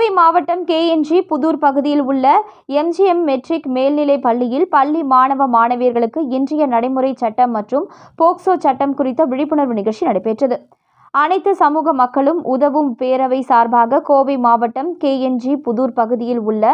கோவை மாவட்டம் கேஎன்ஜி புதூர் பகுதியில் உள்ள எம்ஜிஎம் மெட்ரிக் மேல்நிலை பள்ளியில் பள்ளி மாணவ மாணவியர்களுக்கு இன்றைய நடைமுறை சட்டம் மற்றும் போக்சோ சட்டம் குறித்த விழிப்புணர்வு நிகழ்ச்சி நடைபெற்றது. அனைத்து சமூக மக்களும் உதவும் பேரவை சார்பாக கோவை மாவட்டம் கேஎன்ஜி புதூர் பகுதியில் உள்ள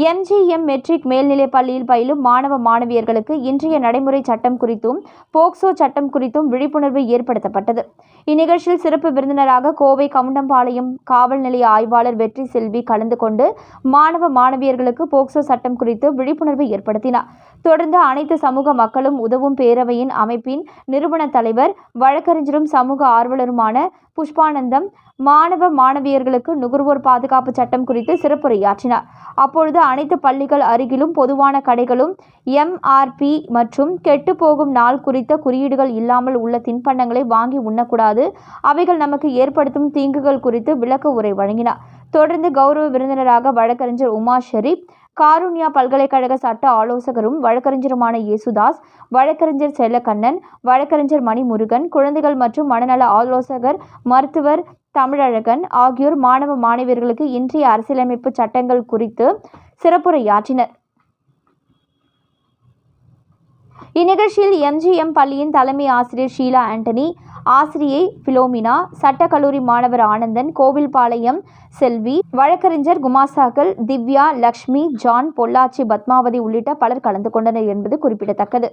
எம்ஜிஎம் மெட்ரிக் மேல்நிலைப் பள்ளியில் பயிலும் மாணவ மாணவியர்களுக்கு இன்றைய நடைமுறை சட்டம் குறித்தும் போக்சோ சட்டம் குறித்தும் விழிப்புணர்வு ஏற்படுத்தப்பட்டது. இந்நிகழ்ச்சியில் சிறப்பு விருந்தினராக கோவை கவுண்டம்பாளையம் காவல் நிலைய ஆய்வாளர் வெற்றி செல்வி கலந்து கொண்டு மாணவ மாணவியர்களுக்கு போக்சோ சட்டம் குறித்து விழிப்புணர்வு ஏற்படுத்தினார். தொடர்ந்து அனைத்து சமூக மக்களும் உதவும் பேரவையின் அமைப்பின் நிறுவன தலைவர் வழக்கறிஞரும் சமூக ஆர்வலருமான புஷ்பானந்தம் மாணவ மாணவியர்களுக்கு நுகர்வோர் பாதுகாப்பு சட்டம் குறித்து சிறப்புரையாற்றினார். அப்பொழுது அனைத்து பள்ளிகள் அருகிலும் பொதுவான கடைகளும் எம்ஆர்பி மற்றும் கெட்டுப்போகும் நாள் குறித்த குறியீடுகள் இல்லாமல் உள்ள தின்பண்டங்களை வாங்கி உண்ணக்கூடாது. அவைகள் நமக்கு ஏற்படுத்தும் தீங்குகள் குறித்து விளக்க உரை வழங்கினார். தொடர்ந்து கௌரவ விருந்தினராக வழக்கறிஞர் உமா ஷெரீப் காருண்யா பல்கலைக்கழக சட்ட ஆலோசகரும் வழக்கறிஞருமான இயேசுதாஸ் வழக்கறிஞர் செல்லக்கண்ணன் வழக்கறிஞர் மணிமுருகன் குழந்தைகள் மற்றும் மனநல ஆலோசகர் மருத்துவர் தமிழழகன் ஆகியோர் மாணவ மாணவியர்களுக்கு இன்றைய அரசியலமைப்பு சட்டங்கள் குறித்து சிறப்புரையாற்றினர். இந்நிகழ்ச்சியில் எம்ஜிஎம் பள்ளியின் தலைமை ஆசிரியர் ஷீலா ஆண்டனி ஆசிரியை பிலோமினா சட்டக்கல்லூரி மாணவர் ஆனந்தன் கோவில்பாளையம் செல்வி வழக்கறிஞர் குமாசாக்கள் திவ்யா லக்ஷ்மி ஜான் பொள்ளாச்சி பத்மாவதி உள்ளிட்ட பலர் கலந்து கொண்டனர் என்பது குறிப்பிடத்தக்கது.